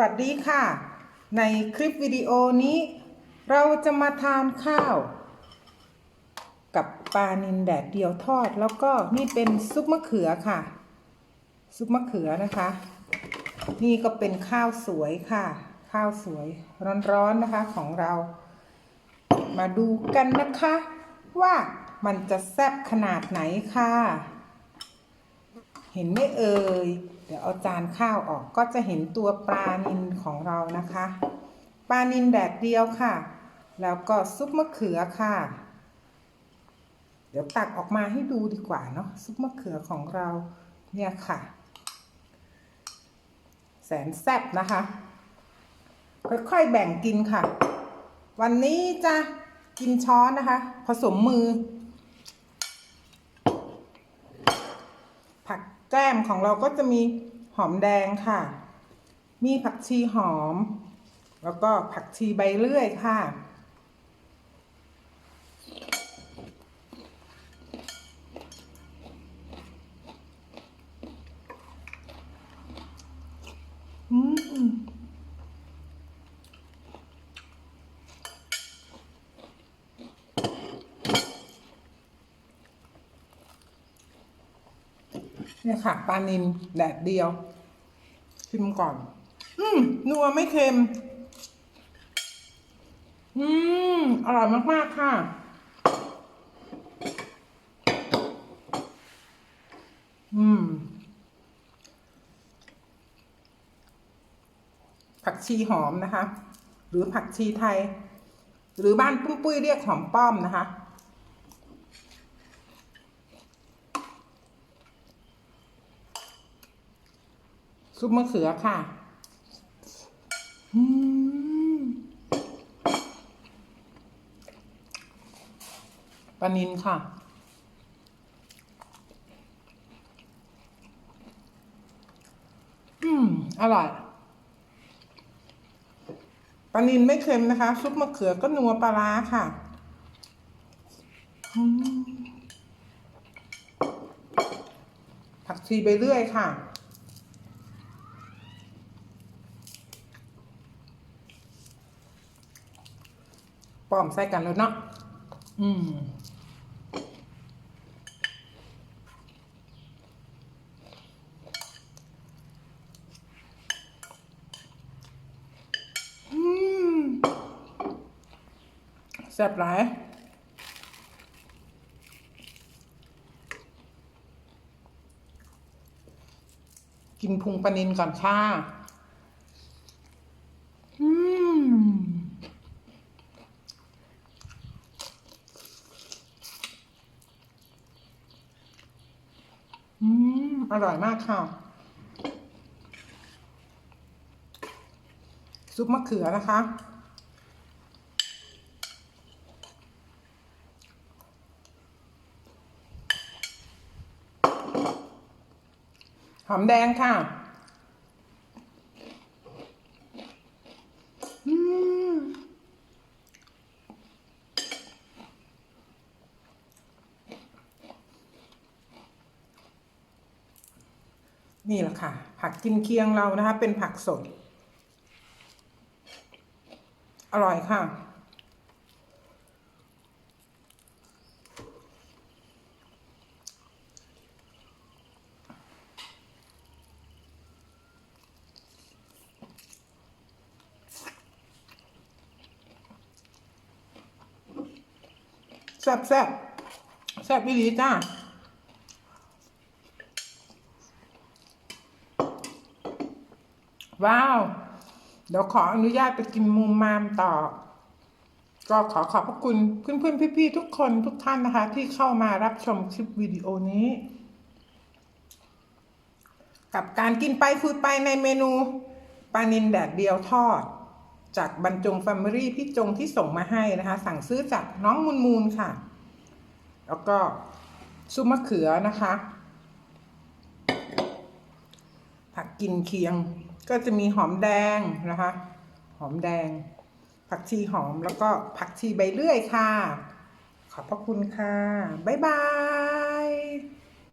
วัสดีค่ะ ในคลิปวิดีโอนี้ เราจะมาทานข้าว กับปลานินแดดเดียวทอด แล้วก็นี่เป็นซุปมะเขือค่ะ ซุปมะเขือนะคะ นี่ก็เป็นข้าวสวยค่ะ ข้าวสวยร้อนๆนะคะของเรา มาดูกันนะคะ ว่ามันจะแซ่บขนาดไหนค่ะ เห็นไหม่เอ่ย เดี๋ยวเอาจานข้าวออกก็จะเห็นตัวปลานินของเรานะคะ ปลานินแดดเดียวค่ะ แล้วก็ซุปมะเขือค่ะ เดี๋ยวตักออกมาให้ดูดีกว่าเนาะซุปมะเขือของเราเนี่ยค่ะ แสนแซ่บนะคะ ค่อยๆแบ่งกินค่ะ วันนี้จะกินช้อนนะคะ ผสมมือ ผัก ก้มของเราก็จะมีหอมแดงค่ะ มีผักชีหอม แล้วก็ผักชีใบเลื่อยค่ะ อืม เนี่ยค่ะปลานินแดดเดียวชิมก่อน อืมนัวไม่เค็ม อืมอร่อยมาก ๆ ค่ะ อืม ผักชีหอมนะคะ หรือผักชีไทย หรือบ้านปุ้งปุ้ยเรียกหอมป้อมนะคะ ซุปมะเขือค่ะปลานินค่ะ อืม อร่อยปลานินไม่เค็มนะคะ ซุปมะเขือก็นัวปลาร้าค่ะผักชีไปเรื่อยค่ะ ป้อมใส่กันแล้วเนาะอืมอืมแซ่บหลายกินพุงปลานินก่อนค่ะ อืม อืม อร่อยมากค่ะ ซุปมะเขือนะคะ หอมแดงค่ะ อืม นี่แหละค่ะ ผักกินเคียงเรานะคะ เป็นผักสด อร่อยค่ะ แซ่บแซ่บแซ่บอีหลีจ้า ว้าว เดี๋ยวขออนุญาตไปกินมุมมามต่อ ก็ขอขอบพระคุณเพื่อนๆพี่ๆทุกคนทุกท่านนะคะ ที่เข้ามารับชมคลิปวิดีโอนี้ กับการกินไปคุยไปในเมนูปลานินแดดเดียวทอด จากบรรจงแฟมิลี่พี่จงที่ส่งมาให้นะคะ สั่งซื้อจากน้องมูลมูลค่ะ แล้วก็ซุปมะเขือนะคะ ผักกินเคียง ก็จะมีหอมแดงนะคะ หอมแดง ผักชีหอมแล้วก็ผักชีใบเลื่อยค่ะ ขอบพระคุณค่ะ บ๊ายบาย